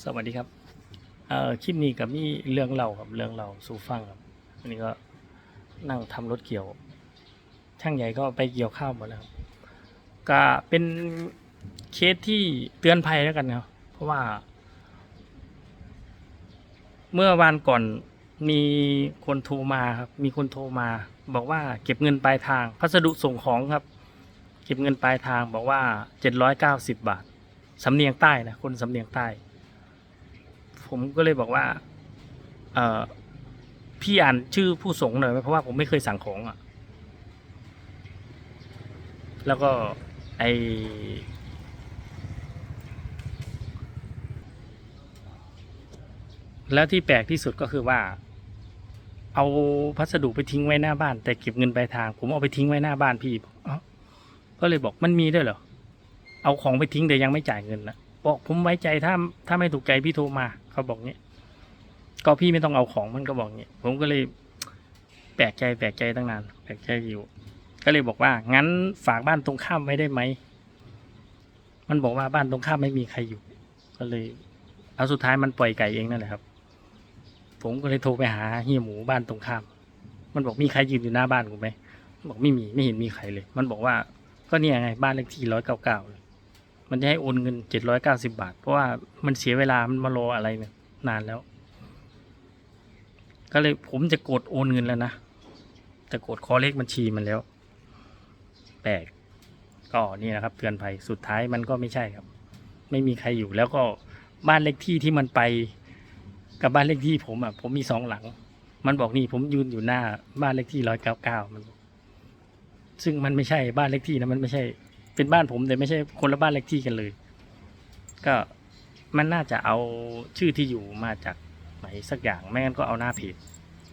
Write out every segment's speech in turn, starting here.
สวัสดีครับเอ่อคลิปนี้กับนี่เรื่องเล่าครับเรื่องเล่าสู่ฟังครับวันนี้ก็นั่งทำรถเกี่ยว ช่างใหญ่ก็ไปเกี่ยวข้าวหมดแล้วครับก็เป็นเคสที่เตือนภัยแล้วกันครับ เพราะว่า เมื่อวันก่อนมีคนโทรมาครับ มีคนโทรมา บอกว่าเก็บเงินปลายทาง พัสดุส่งของครับ เก็บเงินปลายทางบอกว่าเจ็ดร้อยเก้าสิบบาทสำเนียงใต้นะคนสำเนียงใต้ ผมก็เลยบอกว่าเออพี่อ่านชื่อผู้ส่งหน่อยไหมเพราะว่าผมไม่เคยสั่งของอะ แล้วก็ไอแล้วที่แปลกที่สุดก็คือว่า เอาพัสดุไปทิ้งไว้หน้าบ้าน แต่เก็บเงินปลายทาง ผมเอาไปทิ้งไว้หน้าบ้านพี่ก็เลยบอกมันมีด้วยเหรอเอาของไปทิ้งแต่ยังไม่จ่ายเงินนะบอกผมไว้ใจถ้าถ้าไม่ถูกใจพี่โทรมา เขาบอกเนี้ยก็พี่ไม่ต้องเอาของมันก็บอกเนี้ยผมก็เลยแปลกใจแปลกใจตั้งนาน แปลกใจอยู่ ก็เลยบอกว่า งั้นฝากบ้านตรงข้ามไว้ได้ไหมมันบอกว่าบ้านตรงข้ามไม่มีใครอยู่ ก็เลยเอาสุดท้ายมันปล่อยไก่เองนั่นแหละครับ ผมก็เลยโทรไปหาเฮียหมูบ้านตรงข้าม มันบอกมีใครยืนอยู่หน้าบ้านกูไหมบอกไม่มีไม่เห็นมีใครเลย มันบอกว่าก็เนี่ยไงบ้านเลขที่ร้อยเก้าเก้า มันจะให้โอนเงินเจ็ดร้อยเก้าสิบาท เพราะว่ามันเสียเวลามันมารออะไรเนี่ยนานแล้ว ก็เลยผมจะกดโอนเงินแล้วนะจะกดขอเลขบัญชีมันแล้ว แปลกก็นี่นะครับ เตือนภัยสุดท้ายมันก็ไม่ใช่ครับ ไม่มีใครอยู่แล้วก็บ้านเลขที่ที่มันไปกับบ้านเลขที่ผมอะผมมีสองหลัง มันบอกนี่ผมยืนอยู่หน้าบ้านเลขที่ร้อยเก้าเก้ามัน ซึ่งมันไม่ใช่บ้านเลขที่นะมันไม่ใช่ เป็นบ้านผมแต่ไม่ใช่คนละบ้านเลขที่กันเลย ก็มันน่าจะเอาชื่อที่อยู่มาจากไหนสักอย่างไม่งั้นก็เอาหน้าเพจ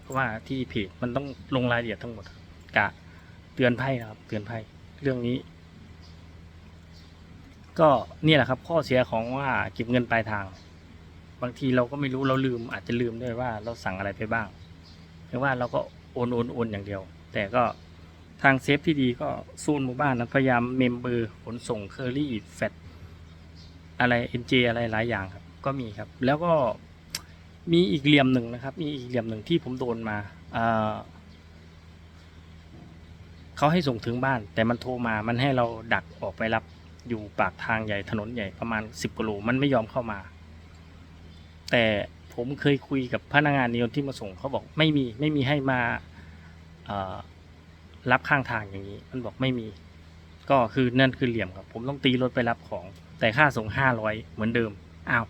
เพราะว่าที่เพจมันต้องลงรายละเอียดทั้งหมดกะเตือนภัยนะครับ เตือนภัยเรื่องนี้ ก็นี่แหละครับ ข้อเสียของว่าเก็บเงินปลายทาง บางทีเราก็ไม่รู้เราลืม อาจจะลืมด้วยว่าเราสั่งอะไรไปบ้างหรือว่าเราก็โอนโอนโอนอย่างเดียว แต่ก็ ทางเซฟที่ดีก็ซูนหมู่บ้านนะพยายามเมมเบอร์ขนส่งเคอรี่แฟตอะไรเอ็นเจอะไรหลายอย่างครับ ก็มีครับ แล้วก็มีอีกเหลี่ยมหนึ่งนะครับ มีอีกเหลี่ยมหนึ่งที่ผมโดนมาเขาให้ส่งถึงบ้าน แต่มันโทรมามันให้เราดักออกไปรับอยู่ปากทางใหญ่ถนนใหญ่ประมาณสิบกิโลมันไม่ยอมเข้ามา แต่ผมเคยคุยกับพนักงานนิยมที่มาส่งเขาบอกไม่มีไม่มีให้มา รับข้างทางอย่างนี้ มันบอกไม่มี ก็คือนั่นคือเหลี่ยมครับ ผมต้องตีรถไปรับของ แต่ค่าส่งห้าร้อยเหมือนเดิมอ้าว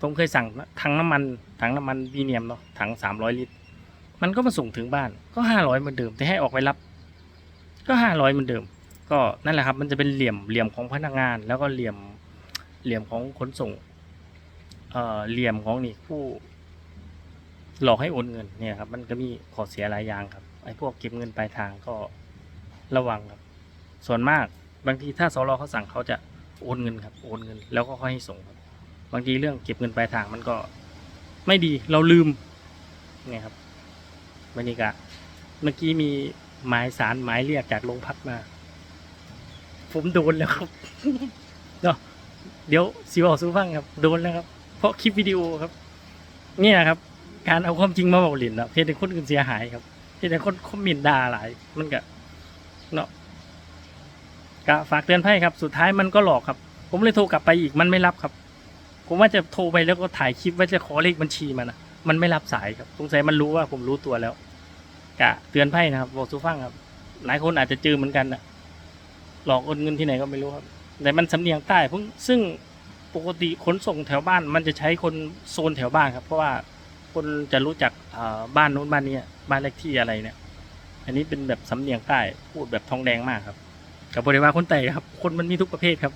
ผมเคยสั่งถังน้ำมันถังน้ำมันวีเนียมเนาะถังสามร้อยลิตร มันก็มาส่งถึงบ้านก็ห้าร้อยเหมือนเดิม แต่ให้ออกไปรับ ก็ห้าร้อยเหมือนเดิม ก็นั่นแหละครับ มันจะเป็นเหลี่ยมเหลี่ยมของพนักงาน แล้วก็เหลี่ยมเหลี่ยมของขนส่งเอ่อเหลี่ยมของนี่ผู้หลอกให้โอนเงินเนี่ยครับ มันก็มีข้อเสียหลายอย่างครับ ไอ้พวกเก็บเงินปลายทางก็ระวังครับ ส่วนมากบางทีถ้าสรเขาสั่งเขาจะโอนเงินครับ โอนเงิน แล้วก็ค่อยให้ส่งครับ บางทีเรื่องเก็บเงินปลายทางมันก็ไม่ดีเราลืมเนี่ยครับบรรยากาศเมื่อกี้มีหมายสารหมายเรียกจากโรงพักมา ผมโดนแล้วครับเนาะเดี๋ยวสิบอกสู้ฟังครับ โดนแล้วครับ เพราะคลิปวิดีโอครับ เนี่ยครับ การเอาความจริงมาบอกเล่นนะเพจในคนอื่นเสียหายครับ เพจในคนคอมเมนต์ด่าหลาย มันก็เนาะก็ฝากเตือนภัยครับ สุดท้ายมันก็หลอกครับ ผมเลยโทรกลับไปอีกมันไม่รับครับ ผมว่าจะโทรไปแล้วก็ถ่ายคลิปว่าจะขอเลขบัญชีมันนะมันไม่รับสายครับสงสัยมันรู้ว่าผมรู้ตัวแล้วกะเตือนภัยนะครับบอกสูฟังครับ หลายคนอาจจะเจอเหมือนกันนะหลอกโอนเงินที่ไหนก็ไม่รู้ครับ แต่มันสำเนียงใต้เพิ่งซึ่งปกติขนส่งแถวบ้านมันจะใช้คนโซนแถวบ้านครับ เพราะว่า คนจะรู้จักบ้านนู้นบ้านนี้บ้านเลขที่อะไรเนี่ย อันนี้เป็นแบบสำเนียงใต้พูดแบบทองแดงมากครับ กับบริวารคนไต่ครับ คนมันมีทุกประเภทครับ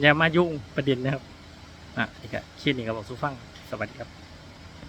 อย่ามายุ่งประเด็นนะครับอะอีกอะเคสนี้ก็บอกสุฟังสวัสดีครับ